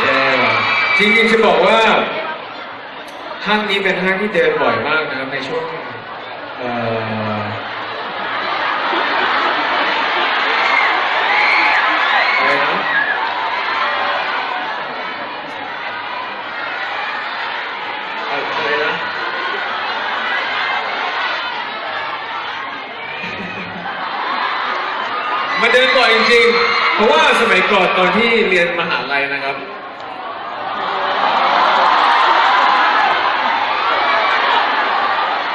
แย่ว่ะจริงๆจะบอกว่าห้างนี้เป็นห้างที่เดินบ่อยมากนะครับในช่วงเอ่อ เดินบ่อยจริงๆ เพราะว่าสมัยก่อนตอนที่เรียนมหาลัยนะครับ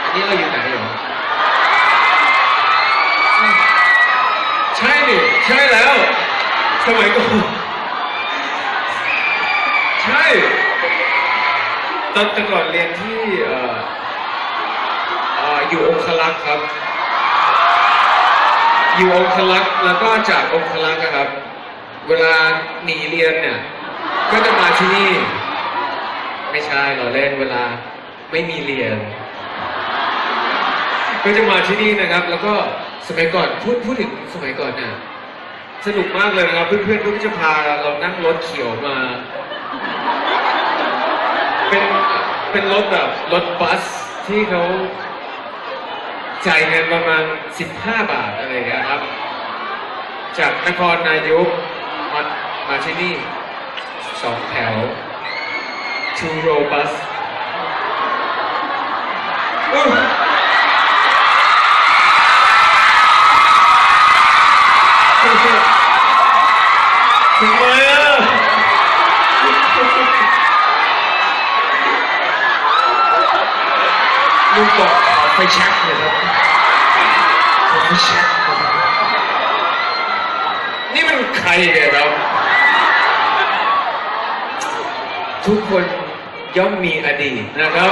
อันนี้เราอยู่ไหนเหรอใช่นี่ใช่แล้ว สมัยก่อน ใช่ ตอนแต่ก่อนเรียนที่เอ่อเอ่ออยู่องคลักษ์ครับ อยู่องคลักษ์แล้วก็จากองคลักษ์อะครับ เวลาหนีเรียนเนี่ย ก็จะมาที่นี่ ไม่ใช่เราเล่นเวลาไม่มีเรียน ก็จะมาที่นี่นะครับ แล้วก็สมัยก่อนพูดพูดถึงสมัยก่อนเนี่ยสนุกมากเลยนะครับเพื่อนๆก็จะพาเรานั่งรถเขียวมา เป็นเป็นรถแบบรถบัสที่เขา จ่ายเงินประมาณ 15 บาทอะไรอย่างเงี้ยครับ จากนครนายกมามาที่นี่สองแถว two row bus อุ๊ยทำไมอะลูกบอก ฟแช็กเลยครับไฟแช็กนะครับนี่มันใครเนี่ยครับ ทุกคนย่อมมีอดีตนะครับ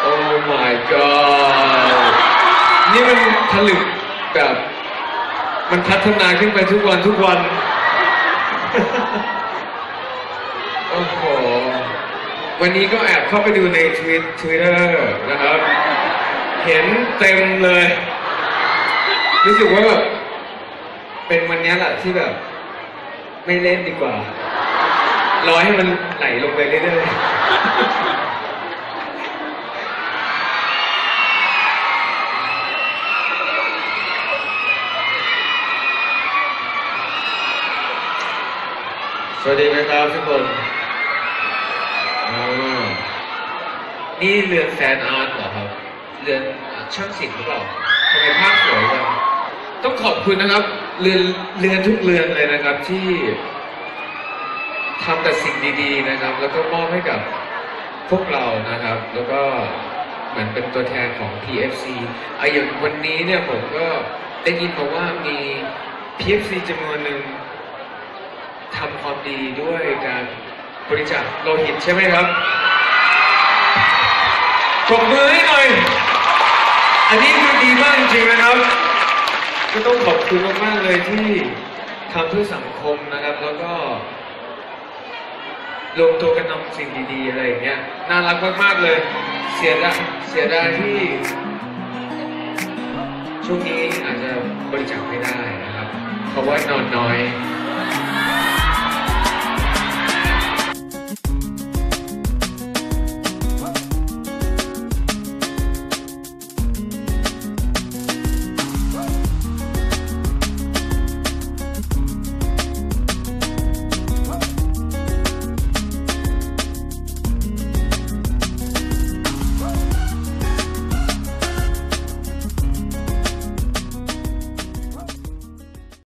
โอ้ my god นี่มันผลึกแบบ มันพัฒนาขึ้นไปทุกวันทุกวัน โอ้โห วันนี้ก็แอบเข้าไปดูในทวิตทวิตเตอร์นะครับ เห็นเต็มเลย รู้สึกว่าแบบ เป็นวันนี้แหละที่แบบ ไม่เล่นดีกว่า รอให้มันไหลลงไปเรื่อยๆ สวัสดีนะครับทุกคนอ่านี่เรือนแฟนอาร์ตเหรอครับ เรือนช่างศิลป์หรือเปล่าทำไมภาพสวยจังต้องขอบคุณนะครับ เรือนเรือนทุกเรือนเลยนะครับที่ทำแต่สิ่งดี ๆนะครับ แล้วก็มอบให้กับพวกเรานะครับ แล้วก็เหมือนเป็นตัวแทนของ PFC อะอย่างวันนี้เนี่ยผมก็ได้ยินมาว่ามี PFC จำนวนหนึ่ง ทำความดีด้วยการบริจาคโลหิตใช่ไหมครับปรบมือให้หน่อย อันนี้คือดีมากจริงๆนะครับ ก็ต้องขอบคุณมากๆเลยที่ทำเพื่อสังคมนะครับ แล้วก็รวมตัวกันทำสิ่งดีๆอะไรอย่างเงี้ย น่ารักมากๆเลย เสียดายเสียดายที่ช่วงนี้อาจจะบริจาคไม่ได้นะครับ เพราะว่านอนน้อย